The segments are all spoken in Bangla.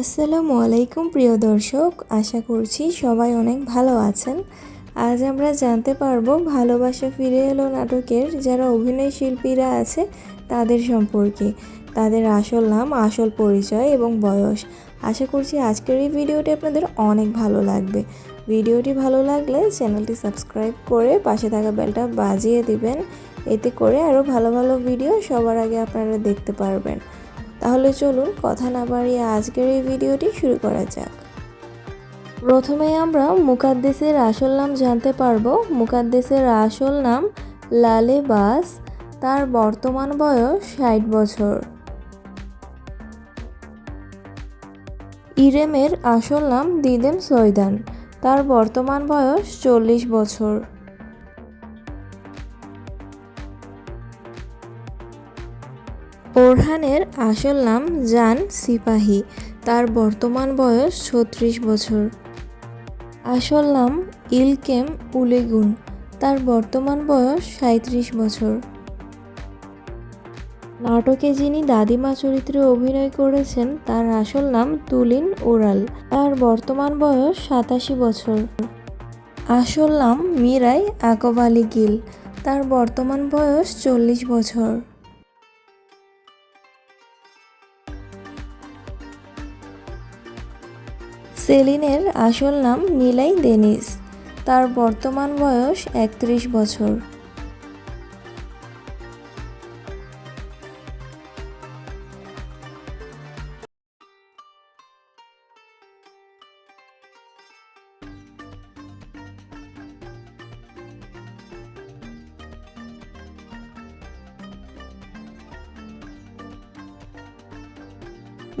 আসসালামু আলাইকুম, প্রিয় দর্শক। আশা করছি সবাই অনেক ভালো আছেন। আজ আমরা জানতে পারব ভালোবাসা ফিরে এলো নাটকের যারা অভিনয় শিল্পীরা আছে তাদের সম্পর্কে। তাদের আসল নাম, আসল পরিচয় এবং বয়স। আশা করছি আজকের এই ভিডিওটি আপনাদের অনেক ভালো লাগবে। ভিডিওটি ভালো লাগলে চ্যানেলটি সাবস্ক্রাইব করে পাশে থাকা বেলটা বাজিয়ে দিবেন। এতে করে আরও ভালো ভালো ভিডিও সবার আগে আপনারা দেখতে পারবেন। তাহলে চলুন কথা না বাড়িয়ে আজকের এই ভিডিওটি শুরু করা যাক। প্রথমে আমরা মুকাদ্দেসের আসল নাম জানতে পারব। মুকাদ্দেসের আসল নাম লালে বাস। তার বর্তমান বয়স ষাট বছর। ইরেমের আসল নাম দিদেম সৈদান তার বর্তমান বয়স চল্লিশ বছর। ওরহানের আসল নাম জান সিপাহী। তার বর্তমান বয়স ছত্রিশ বছর। আসল নাম ইলকেম উলেগুন। তার বর্তমান বয়স সাঁত্রিশ বছর। নাটকে যিনি দাদিমা চরিত্রে অভিনয় করেছেন, তার আসল নাম তুলিন ওরাল। তার বর্তমান বয়স সাতাশি বছর। আসল নাম মিরাই আকবালি গিল। তার বর্তমান বয়স চল্লিশ বছর। সেলিনের আসল নাম নীলাই দেনিস তার বর্তমান বয়স একত্রিশ বছর।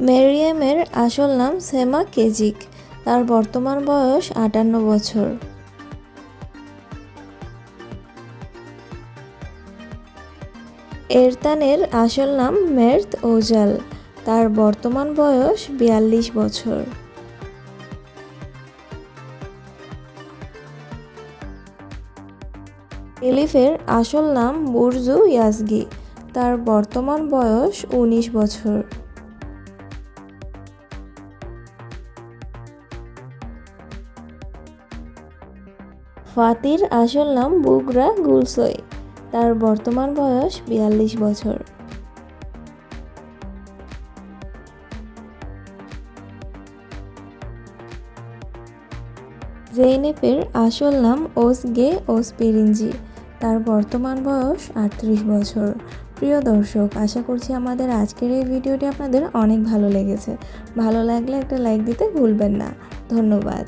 মেরিয়ামের আসল নাম সেমা কেজিক। তার বর্তমান বয়স আটান্ন বছর। এরতানের আসল নাম মের্ত ওজাল। তার বর্তমান বয়স বিয়াল্লিশ বছর। এলিফের আসল নাম বুরজু ইয়াসগি তার বর্তমান বয়স উনিশ বছর। ফাতির আসল নাম বুগরা গুলসই। তার বর্তমান বয়স বিয়াল্লিশ বছর। জেইনেপের আসল নাম ওসগে ওসপিরিঞ্জি। তার বর্তমান বয়স আটত্রিশ বছর। প্রিয় দর্শক, আশা করছি আমাদের আজকের এই ভিডিওটি আপনাদের অনেক ভালো লেগেছে। ভালো লাগলে একটা লাইক দিতে ভুলবেন না। ধন্যবাদ।